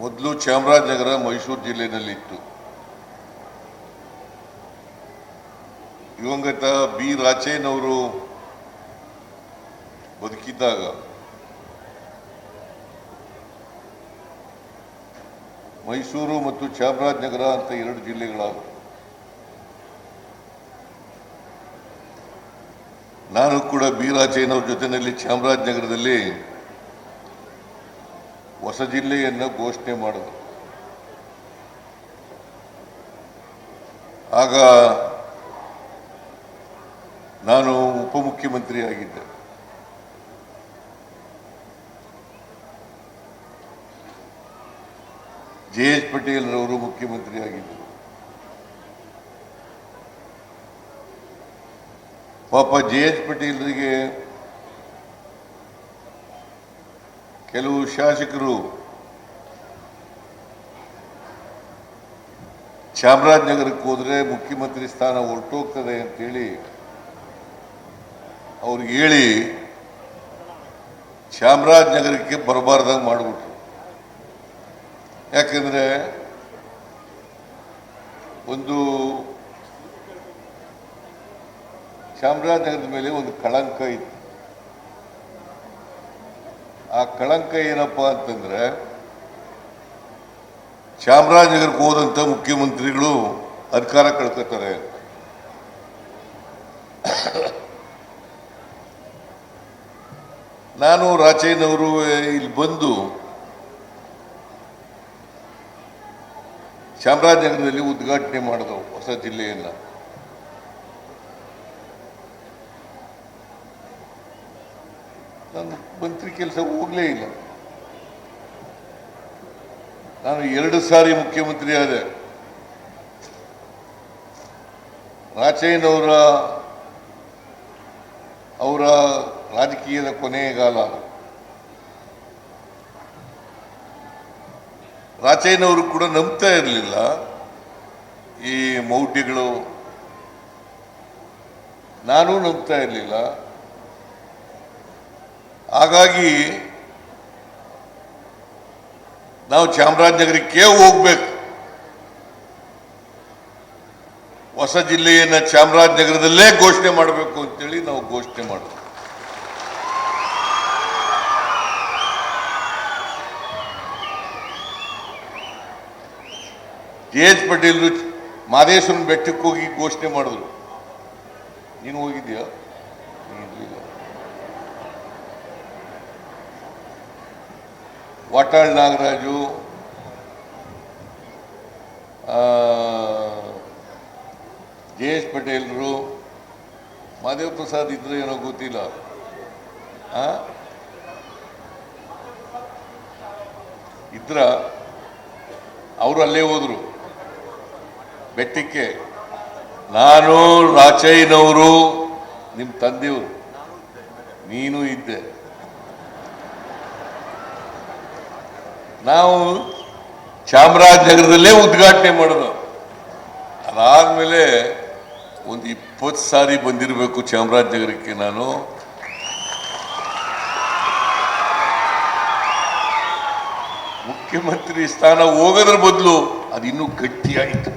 ಮೊದಲು ಚಾಮರಾಜನಗರ ಮೈಸೂರು ಜಿಲ್ಲೆಯಲ್ಲಿತ್ತು. ದಿವಂಗತ ಬಿ ರಾಚಯ್ಯನವರು ಬದುಕಿದ್ದಾಗ ಮೈಸೂರು ಮತ್ತು ಚಾಮರಾಜನಗರ ಅಂತ ಎರಡು ಜಿಲ್ಲೆಗಳಾಗ ನಾನು ಕೂಡ ಬಿ ರಾಚಯ್ಯನವ್ರ ಜೊತೆಯಲ್ಲಿ ಚಾಮರಾಜನಗರದಲ್ಲಿ ಹೊಸ ಜಿಲ್ಲೆಯನ್ನು ಘೋಷಣೆ ಮಾಡಿದರು ಆಗ ನಾನು ಉಪಮುಖ್ಯಮಂತ್ರಿ ಆಗಿದ್ದೆ. ಜೆ ಎಚ್ ಪಟೇಲ್ರವರು ಮುಖ್ಯಮಂತ್ರಿ ಆಗಿದ್ದರು. ಪಾಪ ಜೆ ಎಚ್ ಪಟೇಲ್ರಿಗೆ ಕೆಲವು ಶಾಸಕರು ಚಾಮರಾಜನಗರಕ್ಕೆ ಹೋದರೆ ಮುಖ್ಯಮಂತ್ರಿ ಸ್ಥಾನ ಹೊರಟೋಗ್ತದೆ ಅಂತೇಳಿ ಅವ್ರಿಗೆ ಹೇಳಿ ಚಾಮರಾಜನಗರಕ್ಕೆ ಬರಬಾರ್ದಂಗೆ ಮಾಡಿಬಿಟ್ರು. ಯಾಕೆಂದರೆ ಒಂದು ಚಾಮರಾಜನಗರದ ಮೇಲೆ ಒಂದು ಕಳಂಕ ಇತ್ತು. ಆ ಕಳಂಕ ಏನಪ್ಪ ಅಂತಂದ್ರೆ, ಚಾಮರಾಜನಗರಕ್ಕೆ ಹೋದಂತ ಮುಖ್ಯಮಂತ್ರಿಗಳು ಅಧಿಕಾರ ಕಳ್ಕೊತಾರೆ. ನಾನು ರಾಚಯ್ಯನವರು ಇಲ್ಲಿ ಬಂದು ಚಾಮರಾಜನಗರದಲ್ಲಿ ಉದ್ಘಾಟನೆ ಮಾಡಿದವು ಹೊಸ ಜಿಲ್ಲೆಯನ್ನ. ನಾನು ಮಂತ್ರಿ ಕೆಲಸ ಹೋಗ್ಲೇ ಇಲ್ಲ. ನಾನು ಎರಡು ಸಾರಿ ಮುಖ್ಯಮಂತ್ರಿ ಆದೆ ರಾಚಯ್ಯನವರ ಅವರ ರಾಜಕೀಯದ ಕೊನೆಗಾಲ ರಾಚಯ್ಯನವರು ಕೂಡ ನಂಬ್ತಾ ಇರಲಿಲ್ಲ. ಈ ಮೌಢ್ಯಗಳು ನಾನು ನಂಬ್ತಾ ಇರಲಿಲ್ಲ. ಹಾಗಾಗಿ ನಾವು ಚಾಮರಾಜನಗರಕ್ಕೆ ಹೋಗ್ಬೇಕು. ಹೊಸ ಜಿಲ್ಲೆಯನ್ನ ಚಾಮರಾಜನಗರದಲ್ಲೇ ಘೋಷಣೆ ಮಾಡಬೇಕು ಅಂತೇಳಿ ನಾವು ಘೋಷಣೆ ಮಾಡ್ತೀವಿ. ಜೆ ಎಚ್ ಪಟೇಲ್ ಮಾದೇಶ್ವರನ ಬೆಟ್ಟಕ್ಕೆ ಹೋಗಿ ಘೋಷಣೆ ಮಾಡಿದ್ರು. ನೀನು ಹೋಗಿದ್ಯಾ ನೀನು ಇರ್ಲಿಲ್ಲ. ವಾಟಾಳ್ ನಾಗರಾಜು ಜೆ ಎಸ್ ಪಟೇಲ್ರು, ಮಾದೇವ್ ಪ್ರಸಾದ್ ಇದ್ರೆ ಏನೋ ಗೊತ್ತಿಲ್ಲ? ಇದ್ರ ಅವರು ಅಲ್ಲೇ ಹೋದ್ರು. ಬೆಟ್ಟಕ್ಕೆ. ನಾನು ರಾಚಯ್ಯನವರು ನಿಮ್ಮ ತಂದೆಯವರು. ನೀನು ಇದ್ದೆ. ನಾವು ಚಾಮರಾಜನಗರದಲ್ಲೇ ಉದ್ಘಾಟನೆ ಮಾಡೋದು. ಅದಾದ್ಮೇಲೆ ಒಂದು ಇಪ್ಪತ್ತು ಸಾರಿ ಬಂದಿರಬೇಕು ಚಾಮರಾಜನಗರಕ್ಕೆ ನಾನು. ಮುಖ್ಯಮಂತ್ರಿ ಸ್ಥಾನ ಹೋಗೋದ್ರ ಬದಲು ಅದು ಇನ್ನೂ ಗಟ್ಟಿಯಾಯಿತು.